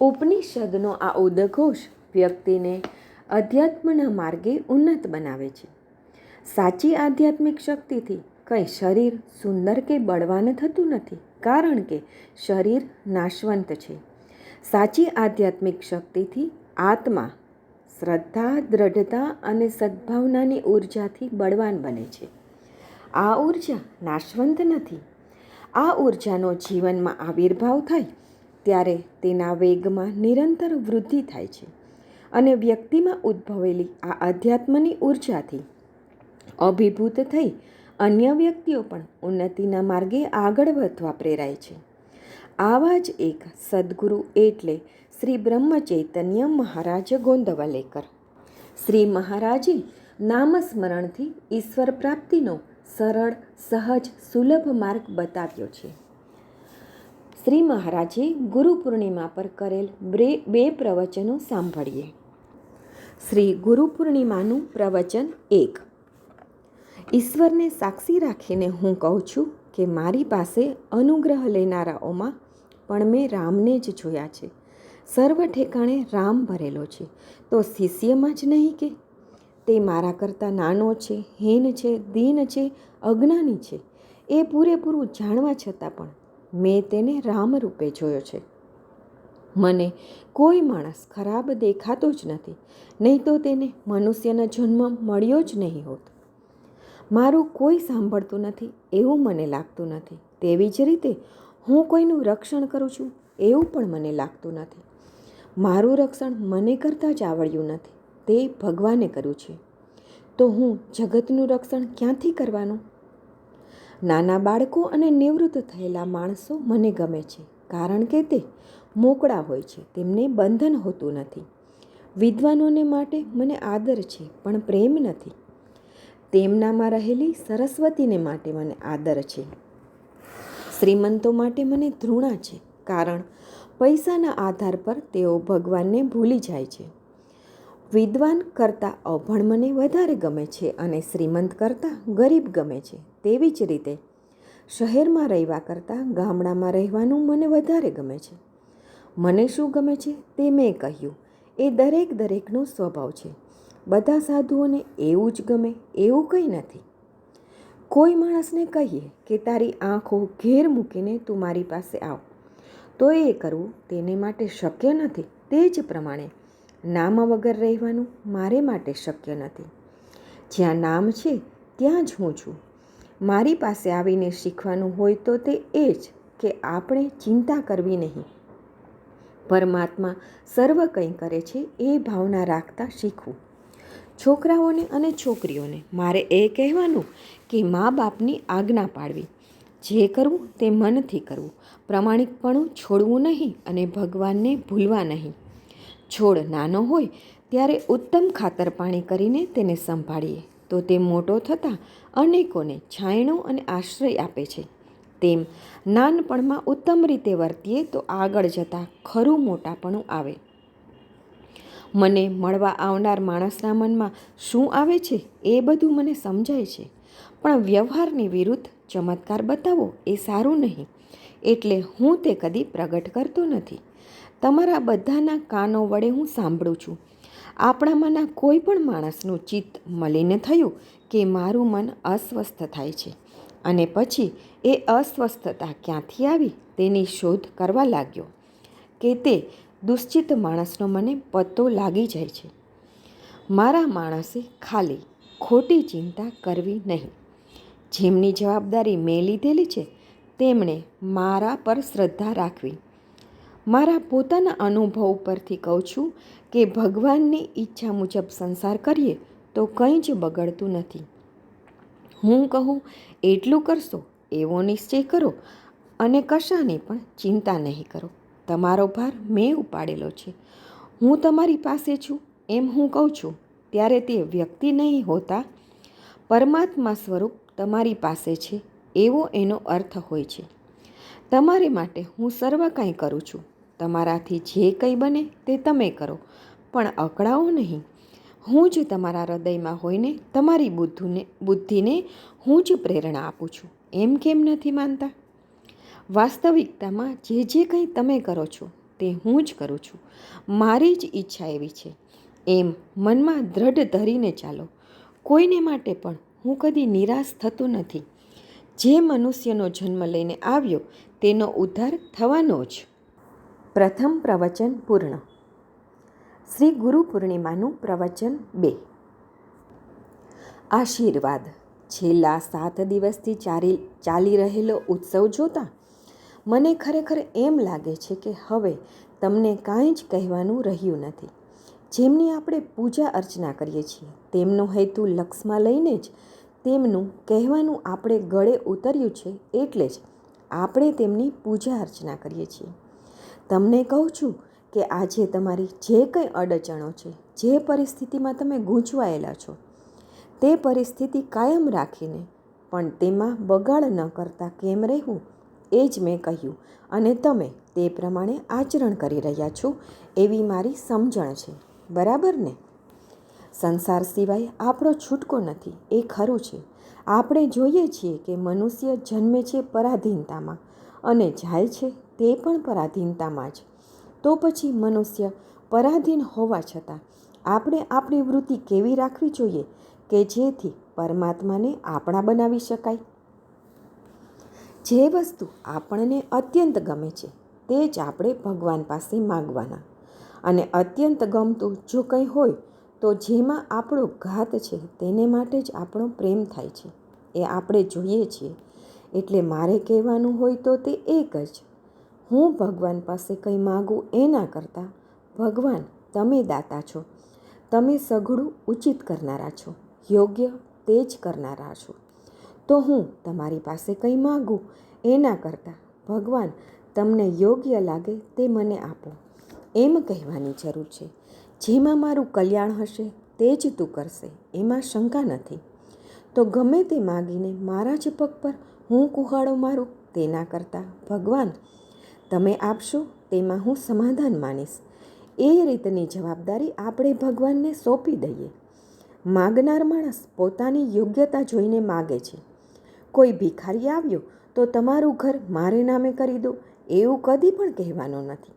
ઉપનિષદનો આ ઉદઘોષ વ્યક્તિને અધ્યાત્મના માર્ગે ઉન્નત બનાવે છે. સાચી આધ્યાત્મિક શક્તિથી કંઈ શરીર સુંદર કે બળવાન થતું નથી, કારણ કે શરીર નાશવંત છે. સાચી આધ્યાત્મિક શક્તિથી આત્મા શ્રદ્ધા, દ્રઢતા અને સદ્ભાવનાની ઉર્જાથી બળવાન બને છે. આ ઊર્જા નાશવંત નથી. આ ઉર્જાનો જીવનમાં આવિર્ભાવ થાય ત્યારે તેના વેગમાં નિરંતર વૃદ્ધિ થાય છે અને વ્યક્તિમાં ઉદ્ભવેલી આ અધ્યાત્મની ઉર્જાથી અભિભૂત થઈ અન્ય વ્યક્તિઓ પણ ઉન્નતિના માર્ગે આગળ વધવા પ્રેરાય છે. આવા જ એક સદગુરુ એટલે શ્રી બ્રહ્મચૈતન્ય મહારાજ ગોંદવલેકર. શ્રી મહારાજે નામસ્મરણથી ઈશ્વર પ્રાપ્તિનો સરળ, સહજ, સુલભ માર્ગ બતાવ્યો છે. શ્રી મહારાજે ગુરુ પૂર્ણિમા પર કરેલ બે પ્રવચનો સાંભળીએ. શ્રી ગુરુ પૂર્ણિમાનું પ્રવચન એક. ઈશ્વરને સાક્ષી રાખીને હું કહું છું કે મારી પાસે અનુગ્રહ લેનારાઓમાં પણ મેં રામને જ જોયા છે. સર્વ ઠેકાણે રામ ભરેલો છે. તો શિષ્યમાં જ નહીં કે? તે મારા કરતાં નાનો છે, હીન છે, દીન છે, અજ્ઞાની છે. એ પૂરેપૂરું જાણવા છતાં પણ મેં તેને રામ રૂપે જોયો છે. મને કોઈ માણસ ખરાબ દેખાતો જ નથી, નહીં તો તેને મનુષ્યનો જન્મ મળ્યો જ નહીં હોત. મારું કોઈ સાંભળતું નથી, એવું મને લાગતું નથી. તેવી જ રીતે હું કોઈનું રક્ષણ કરું છું, એવું પણ મને લાગતું નથી. મારું રક્ષણ મને કરતાં જ આવડ્યું નથી, તે ભગવાને કર્યું છે. તો હું જગતનું રક્ષણ ક્યાંથી કરવાનું? નાના બાળકો અને નિવૃત્ત થયેલા માણસો મને ગમે છે, કારણ કે તે મોકળા હોય છે, તેમને બંધન હોતું નથી. વિદ્વાનોને માટે મને આદર છે, પણ પ્રેમ નથી. તેમનામાં રહેલી સરસ્વતીને માટે મને આદર છે. શ્રીમંતો માટે મને ધૃણા છે, કારણ પૈસાના આધાર પર તેઓ ભગવાનને ભૂલી જાય છે. વિદ્વાન કરતાં અભણ મને વધારે ગમે છે અને શ્રીમંત કરતાં ગરીબ ગમે છે. તેવી જ રીતે શહેરમાં રહેવા કરતાં ગામડામાં રહેવાનું મને વધારે ગમે છે. મને શું ગમે છે તે મેં કહ્યું. એ દરેક દરેકનો સ્વભાવ છે. બધા સાધુઓને એવું જ ગમે, એવું કંઈ નથી. કોઈ માણસને કહીએ કે તારી આંખો ઘેર મૂકીને તું મારી પાસે આવ, તો એ કરવું તેને માટે શક્ય નથી. તે જ પ્રમાણે નામ વગર રહેવાનું મારે માટે શક્ય નથી. જ્યાં નામ છે, ત્યાં જ હું છું. મારી પાસે આવીને શીખવાનું હોય તો તે એ જ કે આપણે ચિંતા કરવી નહીં. પરમાત્મા સર્વ કંઈ કરે છે એ ભાવના રાખતા શીખવું. છોકરાઓને અને છોકરીઓને મારે એ કહેવાનું કે મા બાપની આજ્ઞા પાડવી જે કરવું તે મનથી કરવું. પ્રમાણિકપણું છોડવું નહીં અને ભગવાનને ભૂલવા નહીં. છોડ નાનો હોય ત્યારે ઉત્તમ ખાતર પાણી કરીને તેને સંભાળીએ. તો તે મોટો થતાં અનેકોને છાંયણો અને આશ્રય આપે છે. તેમ નાનપણમાં ઉત્તમ રીતે વર્તીએ તો આગળ જતાં ખરું મોટાપણું આવે. મને મળવા આવનાર માણસના મનમાં શું આવે છે એ બધું મને સમજાય છે. પણ વ્યવહારની વિરુદ્ધ ચમત્કાર બતાવો એ સારું નહીં. એટલે હું તે કદી પ્રગટ કરતો નથી. તમારા બધાના કાનો વડે હું સાંભળું છું. આપણામાંના કોઈ પણ માણસનું ચિત્ત મલિન થયું કે મારું મન અસ્વસ્થ થાય છે અને પછી એ અસ્વસ્થતા ક્યાંથી આવી તેની શોધ કરવા લાગ્યો કે તે દુશ્ચિત માણસનો મને પત્તો લાગી જાય છે. મારા માણસે ખાલી ખોટી ચિંતા કરવી નહીં. જેમની જવાબદારી મેં લીધેલી છે, તેમણે મારા પર શ્રદ્ધા રાખવી. મારા પોતાના અનુભવ પરથી કહું છું કે ભગવાનની ઈચ્છા મુજબ સંસાર કરીએ તો કંઈ જ બગડતું નથી. હું કહું, એટલું કરશો, એવો નિશ્ચય કરો અને કશાની પણ ચિંતા નહીં કરો. તમારો ભાર મેં ઉપાડેલો છે. હું તમારી પાસે છું. એમ હું કહું છું, ત્યારે તે વ્યક્તિ નહીં હોતા. પરમાત્મા સ્વરૂપ તમારી પાસે છે, એવો એનો અર્થ હોય છે. તમારી માટે હું સર્વ કાંઈ કરું છું. તમારાથી જે કંઈ બને તે તમે કરો, પણ અકળાવો નહીં. હું જ તમારા હૃદયમાં હોઈને તમારી બુદ્ધિને બુદ્ધિને હું જ પ્રેરણા આપું છું. એમ કેમ નથી માનતા? વાસ્તવિકતામાં જે જે કંઈ તમે કરો છો તે હું જ કરું છું. મારી જ ઈચ્છા એવી છે. એમ મનમાં દ્રઢ ધરીને ચાલો. કોઈને માટે પણ હું કદી નિરાશ થતો નથી. જે મનુષ્યનો જન્મ લઈને આવ્યો તેનો ઉદ્ધાર થવાનો જ. પ્રથમ પ્રવચન પૂર્ણ. શ્રી ગુરુ પૂર્ણિમાનું પ્રવચન બે. આશીર્વાદ. છેલ્લા સાત દિવસથી ચાલી ચાલી રહેલો ઉત્સવ જોતા મને ખરેખર એમ લાગે છે કે હવે તમને કાંઈ જ કહેવાનું રહ્યું નથી. જેમની આપણે પૂજા અર્ચના કરીએ છીએ, તેમનો હેતુ લક્ષમાં લઈને જ તેમનું કહેવાનું આપણે ગળે ઉતર્યું છે એટલે જ આપણે તેમની પૂજા અર્ચના કરીએ છીએ. તમને કહું છું કે આજે તમારી જે કંઈ અડચણો છે, જે પરિસ્થિતિમાં તમે ગૂંચવાયેલા છો, તે પરિસ્થિતિ કાયમ રાખીને, પણ તેમાં બગાડ ન કરતા કેમ રહેવું, એ જ મેં કહ્યું. અને તમે તે પ્રમાણે આચરણ કરી રહ્યા છો, એવી મારી સમજણ છે. બરાબર ને? સંસાર સિવાય આપણો છૂટકો નથી, એ ખરું છે. આપણે જોઈએ છીએ કે મનુષ્ય જન્મે છે પરાધીનતામાં અને જાય છે તે પણ પરાધીનતામાં જ. તો પછી મનુષ્ય પરાધીન હોવા છતાં આપણે આપણી વૃત્તિ કેવી રાખવી જોઈએ કે જેથી પરમાત્માને આપણા બનાવી શકાય? જે વસ્તુ આપણને અત્યંત ગમે છે તે જ આપણે ભગવાન પાસે માગવાના. અને અત્યંત ગમતું જો કંઈ હોય તો જેમાં આપણો ઘાત છે તેને માટે જ આપણો પ્રેમ થાય છે. એ આપણે જોઈએ છીએ. એટલે મારે કહેવાનું હોય તો તે એક જ. હું ભગવાન પાસે કંઈ માગું એના કરતાં, ભગવાન, તમે દાતા છો. તમે સઘળું ઉચિત કરનારા છો, યોગ્ય તે જ કરનારા છો. તો હું તમારી પાસે કંઈ માગું એના કરતાં, ભગવાન, તમને યોગ્ય લાગે તે મને આપો. એમ કહેવાની જરૂર છે. જેમાં મારું કલ્યાણ હશે તે જ તું કરશે, એમાં શંકા નથી. તો ગમે તે માગીને મારા જ પગ પર હું કુહાડો મારું તેના કરતાં, ભગવાન તમે આપશો તેમાં હું સમાધાન માનીશ. એ રીતની જવાબદારી આપણે ભગવાનને સોંપી દઈએ. માગનાર માણસ પોતાની યોગ્યતા જોઈને માગે છે. કોઈ ભિખારી આવ્યો તો તમારું ઘર મારે નામે કરી દો, એવું કદી પણ કહેવાનું નથી.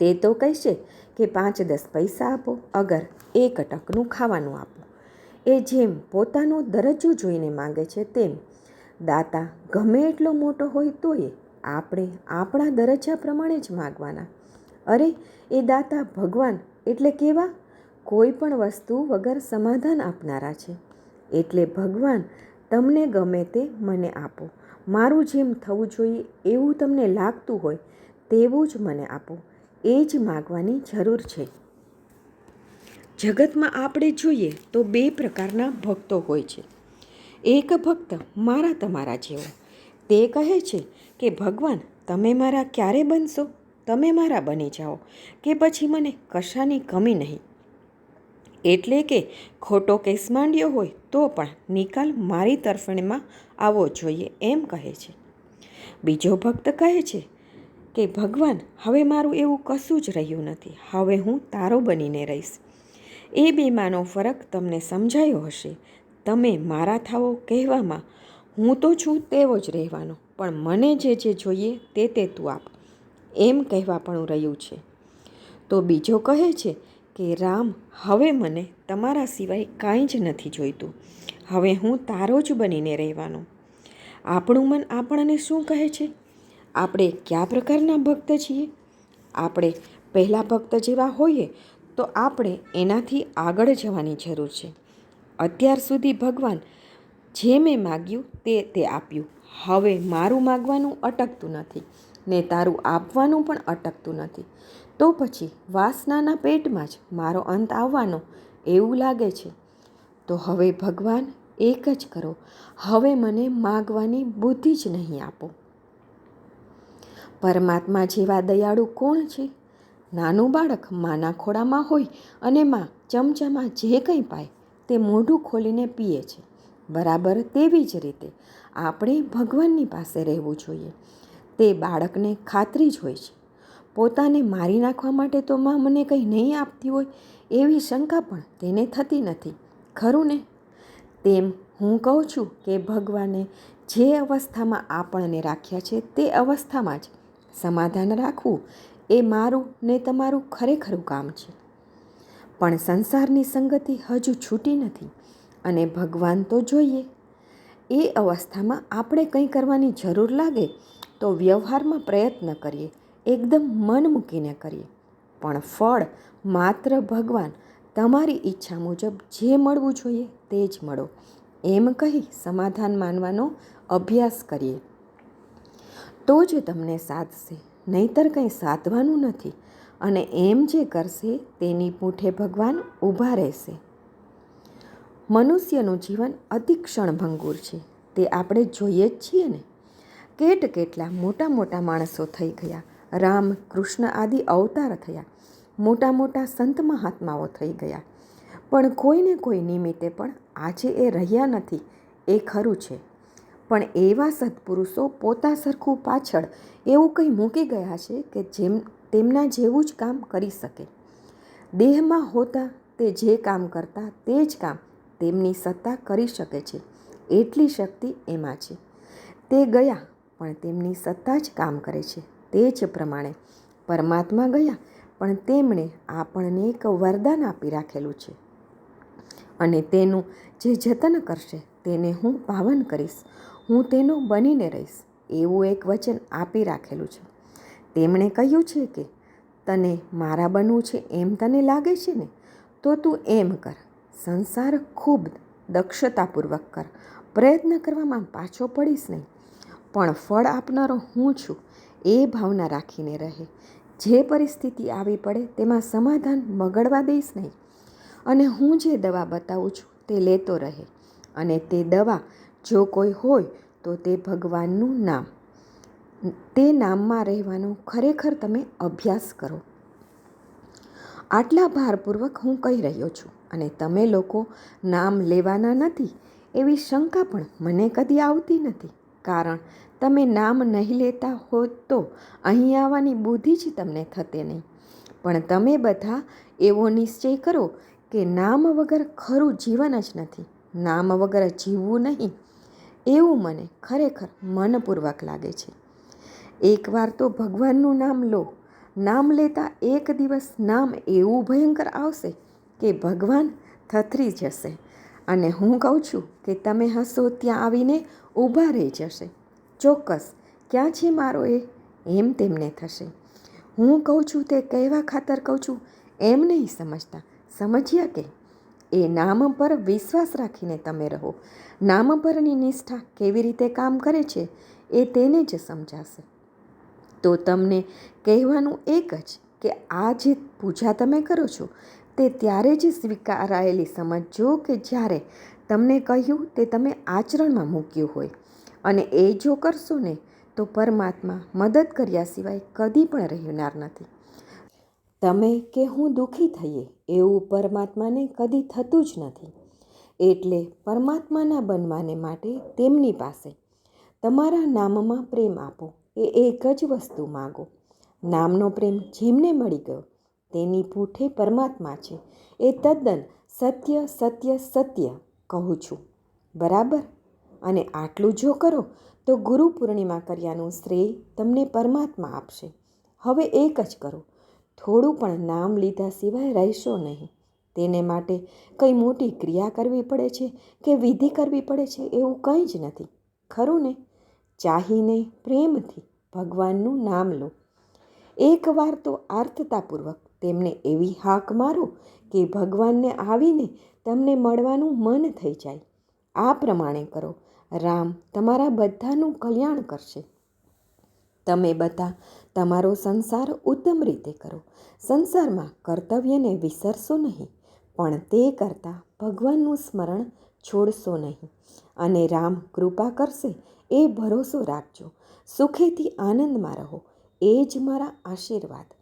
તે તો કહેશે કે પાંચ દસ પૈસા આપો, અગર એક અટકનું ખાવાનું આપો. એ જેમ પોતાનો દરજ્જો જોઈને માગે છે તેમ. દાતા ગમે એટલો મોટો હોય તોય આપણે આપણા દરજ્જા પ્રમાણે જ માગવાના. અરે, એ દાતા ભગવાન એટલે કેવા? કોઈ પણ વસ્તુ વગર સમાધાન આપનારા છે. એટલે ભગવાન, તમને ગમે તે મને આપો. મારું જેમ થવું જોઈએ એવું તમને લાગતું હોય તેવું જ મને આપો. એ જ માગવાની જરૂર છે. જગતમાં આપણે જોઈએ તો બે પ્રકારના ભક્તો હોય છે. એક ભક્ત મારા તમારા જેવો તે કહે છે કે, ભગવાન, તમે મારા ક્યારે બનશો? તમે મારા બની જાઓ, કે પછી મને કશાની કમી નહીં. એટલે કે, ખોટો કેસ માંડ્યો હોય, તો પણ નિકાલ મારી તરફેણમાં આવવો જોઈએ, એમ કહે છે. બીજો ભક્ત કહે છે કે, ભગવાન, હવે મારું એવું કશું જ રહ્યું નથી. હવે હું તારો બનીને રહીશ. એ બેમાંનો ફરક તમને સમજાયો હશે. તમે મારા થાવો કહેવામાં હું તો છું તેવો જ રહેવાનો, પણ મને જે જે જોઈએ તે તે તું આપ. એમ કહેવા પણ રહ્યું છે. તો બીજો કહે છે કે, રામ, હવે મને તમારા સિવાય કાંઈ જ નથી જોઈતું. હવે હું તારો જ બનીને રહેવાનો. આપણું મન આપણને શું કહે છે? આપણે કયા પ્રકારના ભક્ત છીએ? આપણે પહેલાં ભક્ત જેવા હોઈએ તો આપણે એનાથી આગળ જવાની જરૂર છે. અત્યાર સુધી ભગવાન જે મેં માગ્યું તે તે આપ્યું. હવે મારું માગવાનું અટકતું નથી ને તારું આપવાનું પણ અટકતું નથી. તો પછી વાસનાના પેટમાં જ મારો અંત આવવાનો એવું લાગે છે. તો હવે ભગવાન એક જ કરો. હવે મને માગવાની બુદ્ધિ જ નહીં આપો. પરમાત્મા જેવા દયાળુ કોણ છે? નાનું બાળક માના ખોળામાં હોય અને માં ચમચામાં જે કંઈ પાય તે મોઢું ખોલીને પીએ છે. બરાબર તેવી જ રીતે આપણે ભગવાનની પાસે રહેવું જોઈએ. તે બાળકને ખાતરી જ હોય છે. પોતાને મારી નાખવા માટે તો માં મને કંઈ નહીં આપતી હોય એવી શંકા પણ તેને થતી નથી. ખરું ને? તેમ હું કહું છું કે ભગવાને જે અવસ્થામાં આપણને રાખ્યા છે તે અવસ્થામાં જ સમાધાન રાખવું એ મારું ને તમારું ખરેખરું કામ છે. પણ સંસારની સંગતિ હજુ છૂટી નથી. અને ભગવાન તો જોઈએ. એ અવસ્થામાં આપણે કંઈ કરવાની જરૂર લાગે તો વ્યવહારમાં પ્રયત્ન કરીએ, એકદમ મન મૂકીને કરીએ. પણ ફળ માત્ર ભગવાન તમારી ઈચ્છા મુજબ જે મળવું જોઈએ તે જ મળો. એમ કહી સમાધાન માનવાનો અભ્યાસ કરીએ. તો જ તમને સાધશે, નહીતર કંઈ સાધવાનું નથી. અને એમ જે કરશે તેની પૂઠે ભગવાન ઊભા રહેશે. મનુષ્યનું જીવન અતિ ક્ષણભંગુર છે. તે આપણે જોઈએ જ છીએ ને. કેટ કેટલા મોટા મોટા માણસો થઈ ગયા. રામ, કૃષ્ણ આદિ અવતાર થયા. મોટા મોટા સંત મહાત્માઓ થઈ ગયા. પણ કોઈને કોઈ નિમિત્તે પણ આજે એ રહ્યા નથી. એ ખરું છે. પણ એવા સત્પુરુષો પોતા સરખું પાછળ એવું કંઈ મૂકી ગયા છે કે જેમ તેમના જેવું જ કામ કરી શકે. દેહમાં હોતા તે જે કામ કરતા તે જ કામ તેમની સત્તા કરી શકે છે. એટલી શક્તિ એમાં છે. તે ગયા, પણ તેમની સત્તા જ કામ કરે છે. તે જ પ્રમાણે પરમાત્મા ગયા, પણ તેમણે આપણને એક વરદાન આપી રાખેલું છે. અને તેનું જે જતન કરશે, તેને હું પાવન કરીશ. હું તેનો બનીને રહીશ, એવું એક વચન આપી રાખેલું છે. તેમણે કહ્યું છે કે, તને મારા બનવું છે એમ તને લાગે છે ને? તો તું એમ કર. સંસાર ખૂબ દક્ષતાપૂર્વક કર. પ્રયત્ન કરવામાં પાછો પડીશ નહીં. પણ ફળ આપનારો હું છું, એ ભાવના રાખીને રહે. જે પરિસ્થિતિ આવી પડે તેમાં સમાધાન મગળવા દઈશ નહીં. અને હું જે દવા બતાવું છું તે લેતો રહે. અને તે દવા જો કોઈ હોય તો તે ભગવાનનું નામ. તે નામમાં રહેવાનો ખરેખર તમે અભ્યાસ કરો. આટલા ભારપૂર્વક હું કહી રહ્યો છું. અને તમે લોકો નામ લેવાના નથી એવી શંકા પણ મને કદી આવતી નથી. કારણ તમે નામ નહીં લેતા હો તો અહીં આવવાની બુદ્ધિ જ તમને થતે નહીં. પણ તમે બધા એવો નિશ્ચય કરો કે નામ વગર ખરું જીવન જ નથી, નામ વગર જીવવું નહીં. એવું મને ખરેખર મનપૂર્વક લાગે છે. એકવાર તો ભગવાનનું નામ લો. નામ લેતા એક દિવસ નામ એવું ભયંકર આવશે કે ભગવાન થથરી જશે. અને હું કહું છું કે તમે હસો ત્યાં આવીને ઊભા રહી જશે. ચોક્કસ, ક્યાં છે મારો એ? એમ તેમને થશે. હું કહું છું તે કહેવા ખાતર કહું છું, એમ નહીં સમજતા. સમજ્યા કે? એ નામ પર વિશ્વાસ રાખીને તમે રહો. નામ પરની નિષ્ઠા કેવી રીતે કામ કરે છે, એ તેને જ સમજાશે. તો તમને કહેવાનું એક જ કે આ જે પૂજા તમે કરો છો તે ત્યારે જ સ્વીકારાયેલી સમજજો કે જ્યારે તમને કહ્યું તે તમે આચરણમાં મૂક્યું હોય. અને એ જો કરશો ને, તો પરમાત્મા મદદ કર્યા સિવાય કદી પણ રહેનાર નથી. તમે કે હું દુઃખી થઈએ, એવું પરમાત્માને કદી થતું જ નથી. એટલે પરમાત્માના બનવાને માટે તેમની પાસે તમારા નામમાં પ્રેમ આપો, એ એક જ વસ્તુ માગો. નામનો પ્રેમ જેમને મળી ગયો તેની પૂઠે પરમાત્મા છે. એ તદ્દન સત્ય સત્ય સત્ય કહું છું. બરાબર? અને આટલું જો કરો, તો ગુરુ પૂર્ણિમા કર્યાનું શ્રેય તમને પરમાત્મા આપશે. હવે એક જ કરો. થોડું પણ નામ લીધા સિવાય રહેશો નહીં. તેને માટે કંઈ મોટી ક્રિયા કરવી પડે છે કે વિધિ કરવી પડે છે એવું કંઈ જ નથી. ખરું ને? ચાહીને પ્રેમથી ભગવાનનું નામ લો. એકવાર તો આર્થતાપૂર્વક તેમને એવી હાક મારો કે ભગવાનને આવીને તમને મળવાનું મન થઈ જાય. આ પ્રમાણે કરો. રામ તમારા બધાનું કલ્યાણ કરશે. તમે બધા તમારો સંસાર ઉત્તમ રીતે કરો. સંસારમાં કર્તવ્યને વિસરશો નહીં, પણ તે કરતાં ભગવાનનું સ્મરણ છોડશો નહીં. અને રામ કૃપા કરશે, એ ભરોસો રાખજો. સુખેથી આનંદમાં રહો. એ જ મારા આશીર્વાદ.